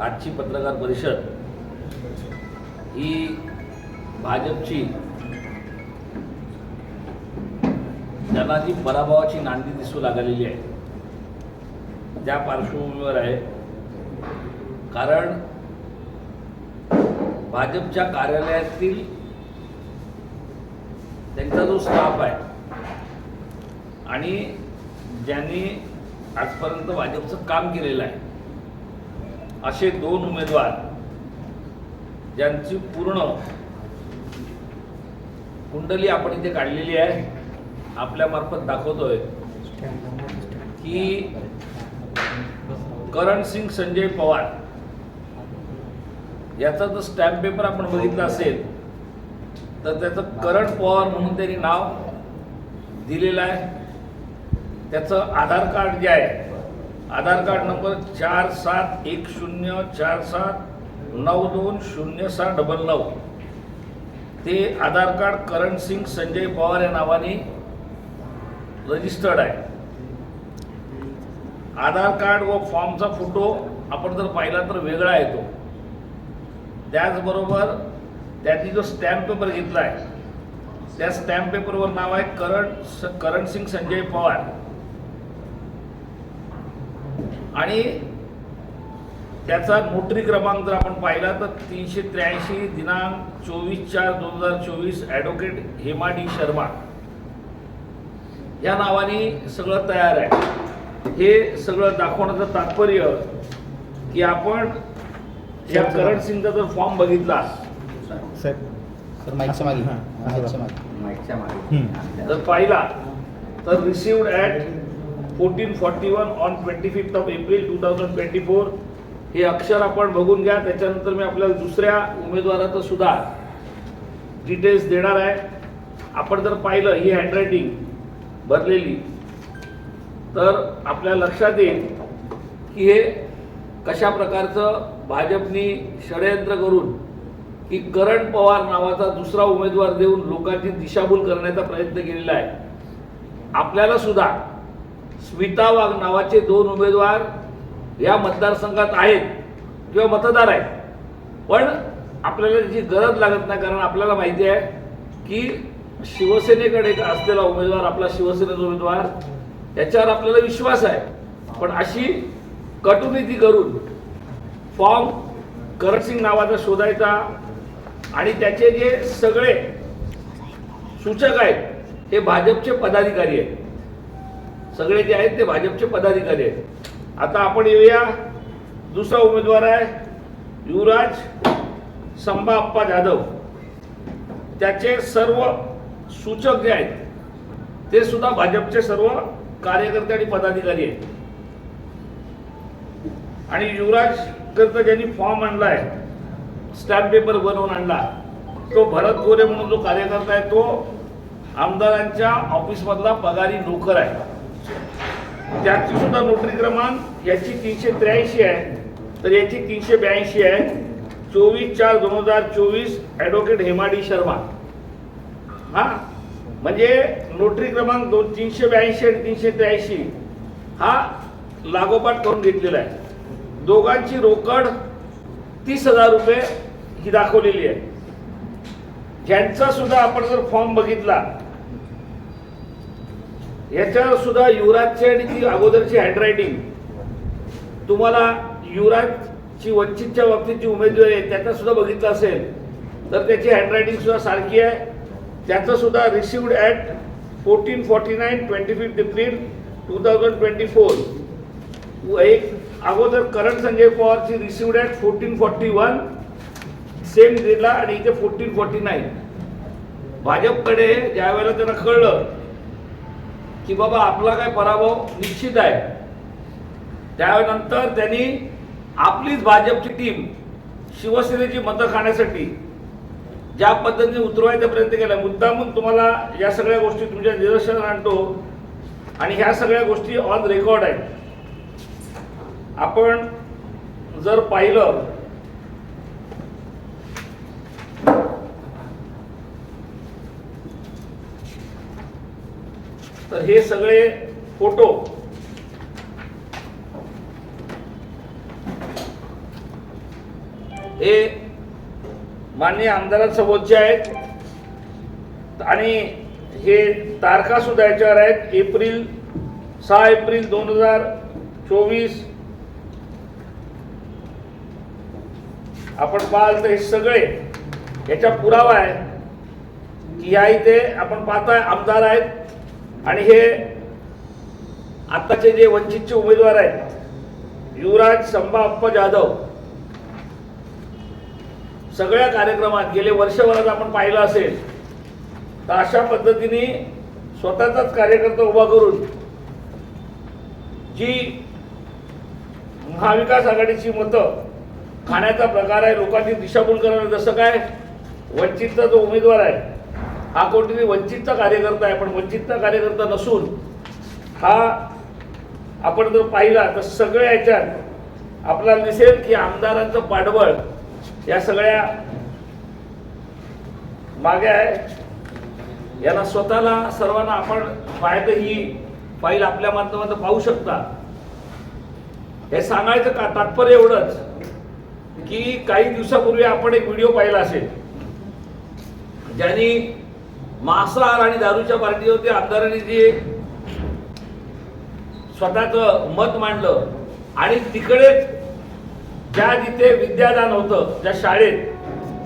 आजची पत्रकार परिषद ही भाजपची त्यांना जी पराभवाची नांदी दिसू लागलेली आहे त्या पार्श्वभूमीवर आहे. कारण भाजपच्या कार्यालयातील त्यांचा जो स्टाफ आहे आणि ज्यांनी आजपर्यंत भाजपचं काम केलेलं आहे. असे दोन उमेदवार ज्यांची पूर्ण कुंडली आपण इथे काढलेली आहे आपल्यामार्फत दाखवतोय की करण सिंग संजय पवार याचा जर स्टॅम्प पेपर आपण बघितला असेल तर त्याचं करण पवार म्हणून त्यांनी नाव दिलेलं आहे. त्याचं आधार कार्ड जे आहे आधार कार्ड नंबर चार सात एक शून्य चार सात नऊ दोन शून्य सहा डबल नऊ. ते आधार कार्ड करण सिंग संजय पवार या नावाने रजिस्टर्ड आहे. आधार कार्ड व फॉर्मचा फोटो आपण जर पाहिला तर वेगळा येतो त्याचबरोबर त्यांनी जो स्टॅम्प पेपर घेतला आहे त्या स्टॅम्प पेपरवर नाव आहे करण स- करण सिंग संजय पवार. आणि त्याचा नोटरी क्रमांक जर आपण पाहिला तर तीनशे त्र्याऐंशी दिनांक चोवीस चार दोन हजार चोवीस ॲडव्होकेट हेमा डी शर्मा. या नावाने सगळं तयार आहे. हे सगळं दाखवण्याचं तात्पर्य की आपण या करण सिंगचा जर फॉर्म बघितला. जर पाहिला तर received at fourteen forty one on twenty fifth of April two thousand twenty four हे अक्षर आपण बघून घ्या त्याच्यानंतर मी आपल्याला दुसऱ्या उमेदवाराचं सुद्धा डिटेल्स देणार आहे. आपण जर पाहिलं ही हँडरायटिंग भरलेली तर आपल्या लक्षात येईल की हे कशा प्रकारचं भाजपनी षडयंत्र करून की करण पवार नावाचा दुसरा उमेदवार देऊन लोकांची दिशाभूल करण्याचा प्रयत्न केलेला आहे. आपल्याला सुद्धा स्मिता वाघ नावाचे दोन उमेदवार या मतदारसंघात आहेत किंवा मतदार आहेत. पण आपल्याला त्याची गरज लागत नाही कारण आपल्याला माहिती आहे की शिवसेनेकडे असलेला उमेदवार आपला शिवसेनेचा उमेदवार याच्यावर आपल्याला विश्वास आहे. पण अशी कटुनीती करून फॉर्म करणसिंग नावाचा शोधायचा आणि त्याचे जे सगळे सूचक आहेत हे भाजपचे पदाधिकारी आहेत. सगळे जे आहेत ते भाजपचे पदाधिकारी आहेत. आता आपण येऊया. दुसरा उमेदवार आहे युवराज संभा अप्पा जाधव. त्याचे सर्व सूचक जे आहेत ते सुद्धा भाजपचे सर्व कार्यकर्ते आणि पदाधिकारी आहेत. आणि युवराज करता ज्यांनी फॉर्म आणला आहे स्टॅम्प पेपर बनवून आणला तो भरत गोरे म्हणून जो कार्यकर्ता आहे तो आमदारांच्या ऑफिसमधला पगारी नोकर आहे. त्याची सुद्धा नोटरी क्रमांक याची तीनशे त्र्याऐंशी आहे. तर याची तीनशे ब्याऐंशी आहे. चोवीस चार दोन हजार चोवीस ॲडव्होकेट हेमाडी शर्मा. हा? म्हणजे नोटरी क्रमांक दोन तीनशे ब्याऐंशी आणि तीनशे त्र्याऐंशी. हा लागोपाठ करून घेतलेला आहे. दोघांची रोकड तीस हजार रुपये ही दाखवलेली आहे. ज्यांचा सुद्धा आपण जर फॉर्म बघितला ह्याच्या सुद्धा युवराजची आणि ती अगोदरची हँडरायटिंग तुम्हाला युवराजची वंचितच्या बाबतीत जी उमेदवारी आहे त्याचा सुद्धा बघितलं असेल तर त्याची हँडरायटिंग सुद्धा सारखी आहे. त्याचं सुद्धा received at fourteen forty nine twenty fifth April two thousand twenty four एक अगोदर Karan Sanjay पवारची received at fourteen forty one same डेटला आणि इथे फोर्टीन फॉर्टी नाईन भाजपकडे ज्या वेळेला त्यांना कळलं की बाबा आपला काय पराभव निश्चित आहे. त्यानंतर त्यांनी आपलीच भाजपची टीम शिवसेनेची मतं खाण्यासाठी ज्या पद्धतीने उतरवायचा प्रयत्न केला. मुद्दामून तुम्हाला या सगळ्या गोष्टी तुमच्या निदर्शनात आणतो आणि ह्या सगळ्या गोष्टी ऑन रेकॉर्ड आहेत. आपण जर पाहिलं तर हे सगळे फोटो हे माननीय आमदारांसोबतचे आहेत. आणि हे तारखा सुद्धा याच्यावर आहेत. एप्रिल सहा एप्रिल दोन हजार चोवीस. आपण पाहाल तर हे सगळे याचा पुरावा आहे की या इथे आपण पाहताय आमदार आहेत. आणि हे आत्ताचे जे वंचितचे उमेदवार आहेत युवराज संभाप्पा जाधव सगळ्या कार्यक्रमात गेले वर्षभरात आपण पाहिलं असेल तर अशा पद्धतीने स्वतःचाच कार्यकर्ता उभा करून जी महाविकास आघाडीची मतं खाण्याचा प्रकार आहे लोकांची दिशाभूल करणं जसं काय वंचितचा जो उमेदवार आहे हा कोणतरी वंचितचा कार्यकर्ता आहे पण वंचितचा कार्यकर्ता नसून हा आपण जर पाहिला तर सगळ्या याच्यात आपल्याला दिसेल की आमदारांचं पाठबळ या सगळ्या मागे आहे. याला स्वतःला सर्वांना आपण पाहिजे ही फाईल आपल्या माध्यमातून पाहू शकता. हे सांगायचं का तात्पर्य एवढंच की काही दिवसापूर्वी आपण एक व्हिडिओ पाहिला असेल. ज्यांनी मांसाहार आणि दारूच्या पार्टीवरती आमदारांनी जे स्वतःचं मत मांडलं आणि तिकडेच ज्या जिथे विद्यादान होतं ज्या शाळेत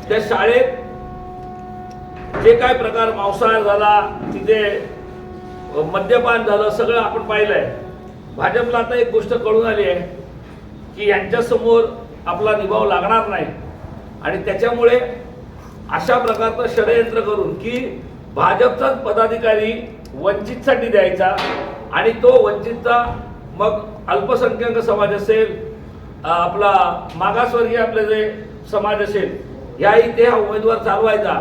त्या शाळेत जे काय प्रकार मांसाहार झाला तिथे मद्यपान झालं सगळं आपण पाहिलंय. भाजपला आता एक गोष्ट कळून आली आहे की यांच्यासमोर आपला निभाव लागणार नाही. आणि त्याच्यामुळे अशा प्रकारचं षडयंत्र करून की भाजपचाच पदाधिकारी वंचितसाठी द्यायचा आणि तो वंचितचा मग अल्पसंख्याक समाज असेल आपला मागासवर्गीय आपले जे समाज असेल याही ते हा उमेदवार चालवायचा.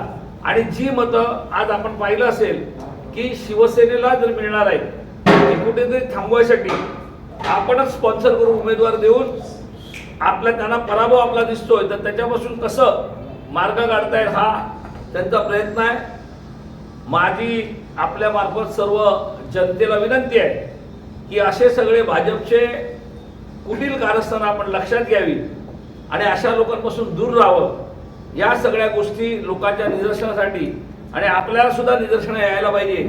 आणि जी मतं आज आपण पाहिलं असेल की शिवसेनेला जर मिळणार आहे ती कुठेतरी थांबवायसाठी आपणच स्पॉन्सर करून उमेदवार देऊन आपल्या त्यांना पराभव आपला दिसतोय. तर त्याच्यापासून कसं मार्ग काढता येईल हा त्यांचा प्रयत्न आहे. माझी आपल्यामार्फत सर्व जनतेला विनंती आहे की असे सगळे भाजपचे कुटील कारस्थानं आपण लक्षात घ्यावी आणि अशा लोकांपासून दूर राहावं. या सगळ्या गोष्टी लोकांच्या निदर्शनासाठी आणि आपल्याला सुद्धा निदर्शनं यायला पाहिजे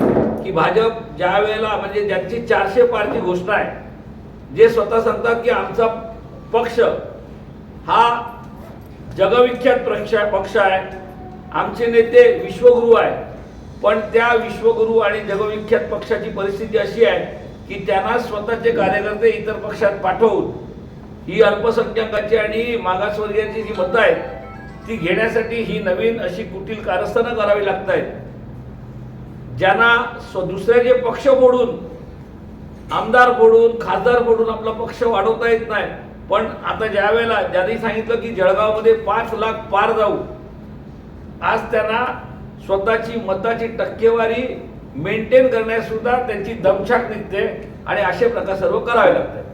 की भाजप ज्या वेळेला म्हणजे ज्यांची चारशे पारची घोषणा आहे जे स्वतः सांगतात की आमचा पक्ष हा जगविख्यात पक्ष पक्ष आहे. आमचे नेते विश्वगुरू आहे पण त्या विश्वगुरू आणि जगविख्यात पक्षाची परिस्थिती अशी आहे की त्यांना स्वतःचे कार्यकर्ते इतर पक्षात पाठवून ही अल्पसंख्याकाची आणि मागासवर्गीयांची जी मतं आहेत ती घेण्यासाठी ही नवीन अशी कुटील कारस्थानं करावी लागत आहेत ज्यांना स्व दुसऱ्याचे पक्ष फोडून आमदार फोडून खासदार फोडून आपला पक्ष वाढवता येत नाही पण आता ज्या वेळेला ज्यांनी सांगितलं की जळगावमध्ये पाच लाख पार जाऊ आज त्यांना स्वतःची मताची टक्केवारी मेंटेन करण्यास सुद्धा त्यांची दमछाक निघते आणि असे प्रकार सर्व करावे लागतात.